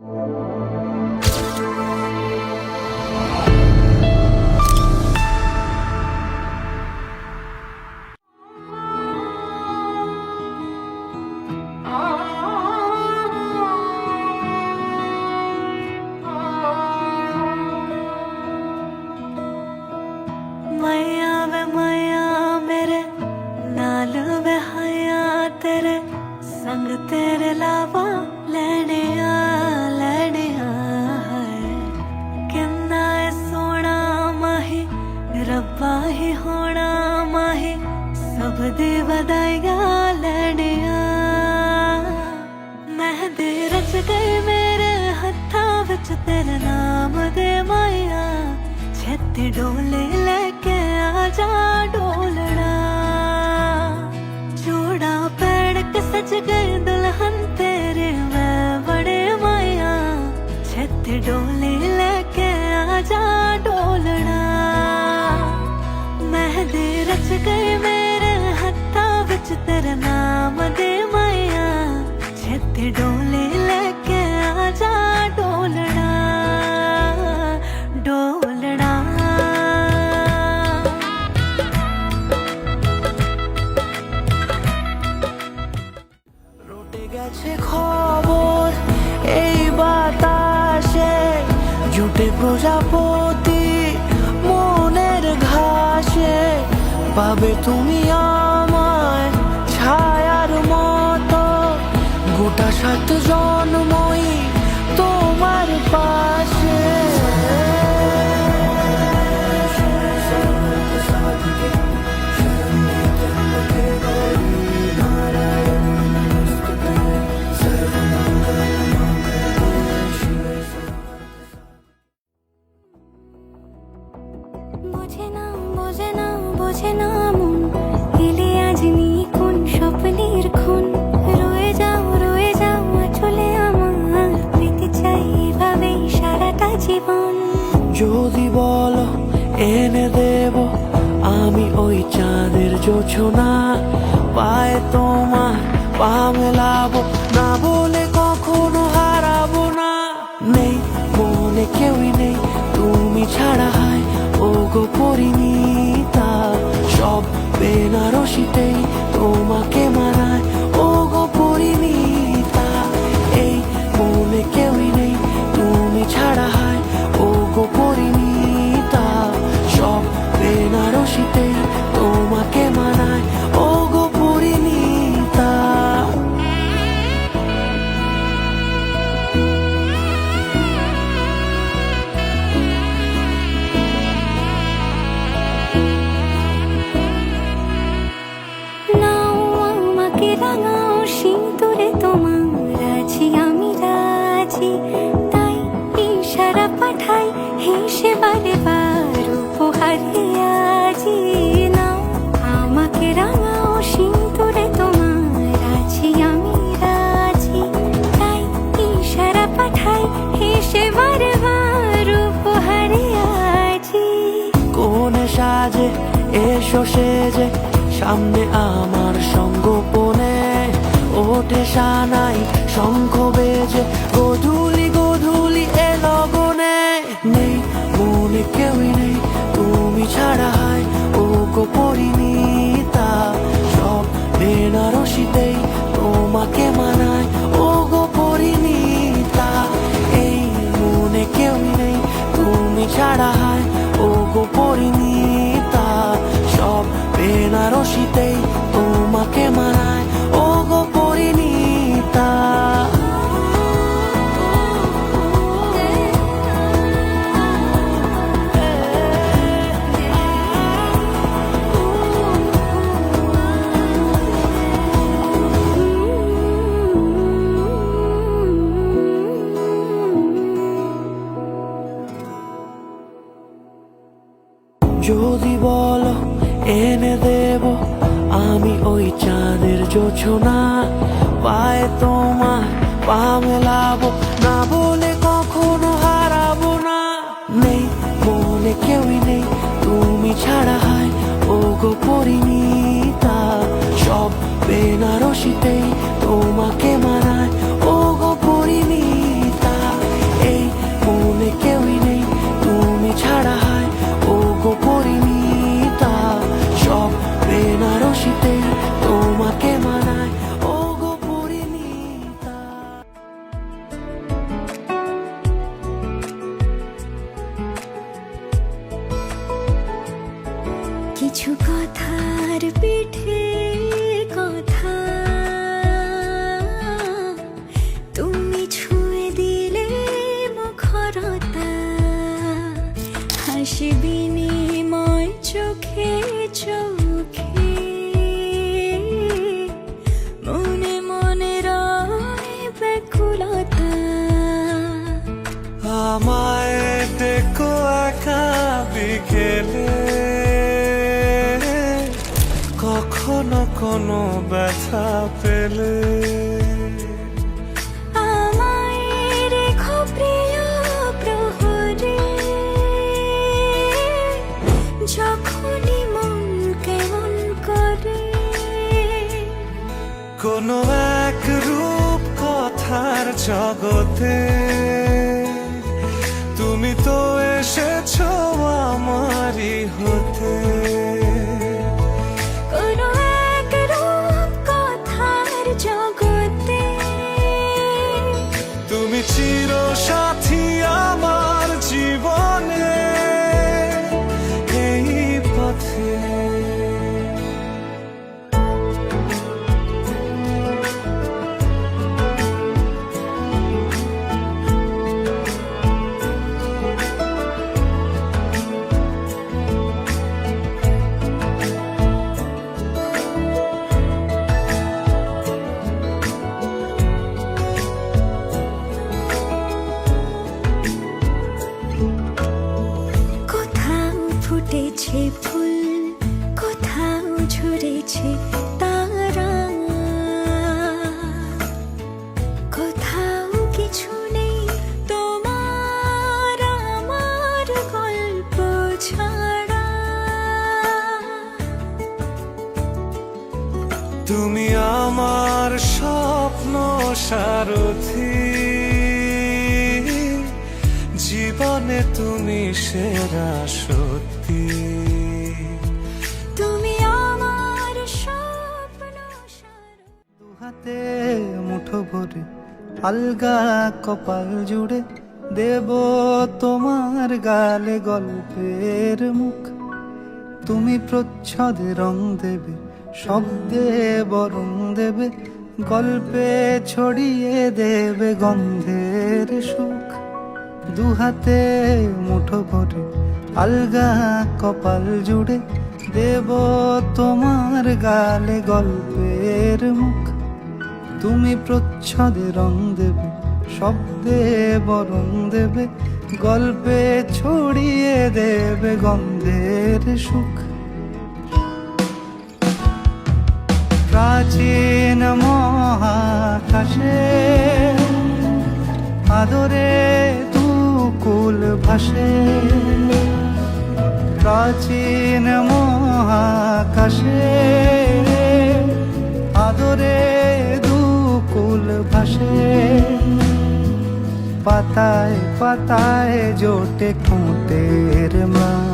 मैया ਦੀ ਵਧਾਈਆਂ ਲੈਣੇ ਆ ਰਚ ਗਈ ਮੇਰੇ ਹੱਥਾਂ ਵਿੱਚ ਤੇਰੇ ਨਾਮ ਦੇ ਮਾਇਆ ਛੇਤੀ ਡੋਲੇ ਲੈ ਕੇ ਆ ਜਾ ਡੋਲਣਾ ਜੋੜਾ ਪੈੜ ਕੇ ਸਜ ਗਏ ਦੁਲਹਨ ਤੇਰੇ ਮੈਂ ਬੜੇ ਮਾਇਆ ਛੇਤੀ ਡੋਲੇ ਲੈ ਕੇ ਆ ਜਾ ਡੋਲਣਾ ਮਹਿੰਦੀ ਰਚ ਗਈ ਮੇਰੇ तेरा नाम दे माया, छत डोले लेके आजा डोलना গেছে খবর এই বাতাসে জুটে প্রজাপতি মনের ঘাসে পাবে তুমি আর গোটা সাত এনে দেব আমি ওই চাঁদের জোছনা। পায়ে তোমার পা মেলাবো, না বলে কখনো হারাবো না। নেই, মনে কেউই নেই, তুমি ছাড়া হয় ও গো পরিণীতা। সব বেনারসিতেই তোমাকে মানায় ও গো পরিণীতা। এই মনে কেউই নেই, তুমি ছাড়া হয় ও গো পরিণীতা সেজে সামনে আমার সঙ্গোপনে। ওঠে সানাই শঙ্খ বেজে, গধুলি গধুলি এ লগনে। নেই, মনে কেউই নেই, তুমি ছাড়া ও কো পরিণীতা সব বেনারসিতেই যদি বলো এনে দেব আমি ওই চাঁদের জোছনা। পায়ে তোমার পা মেলাবো। কিছু কথার পিঠে কথা। তুমি ছুঁয়ে দিলে হাসি বিনিময় চোখে চোখে কখনো কোনো ব্যথা পেলে? যখনই মন কেমন করে। কোনো এক রূপ কথার জগতে তুমি তো এসেছ আমারই হতে। তুমি আমার স্বপ্ন সারথি। জীবনে তুমি সেরা সত্যি। তুমি আমার স্বপ্ন হাতে মুঠো ভরে আলগা কপাল জুড়ে দেব তোমার গালে গল্পের মুখ। তুমি প্রচ্ছদে রং দেবে শব্দে বরং দেবে, গল্পে ছড়িয়ে দেবে গন্ধের সুখ। দুহাতে মুঠো ভরে, আলগা কপাল জুড়ে দেব তোমার গালে গল্পের মুখ। তুমি প্রচ্ছদে রং দেবে, শব্দে বরং দেবে, গল্পে ছড়িয়ে দেবে গন্ধের সুখ। প্রাচীন মহাকাশে আদরে তু কুল ভাসে। প্রাচীন মহাকাশে আদরে দুকুল ভাসে। পাতায় পাতায় জোটে ঠোঁটের মা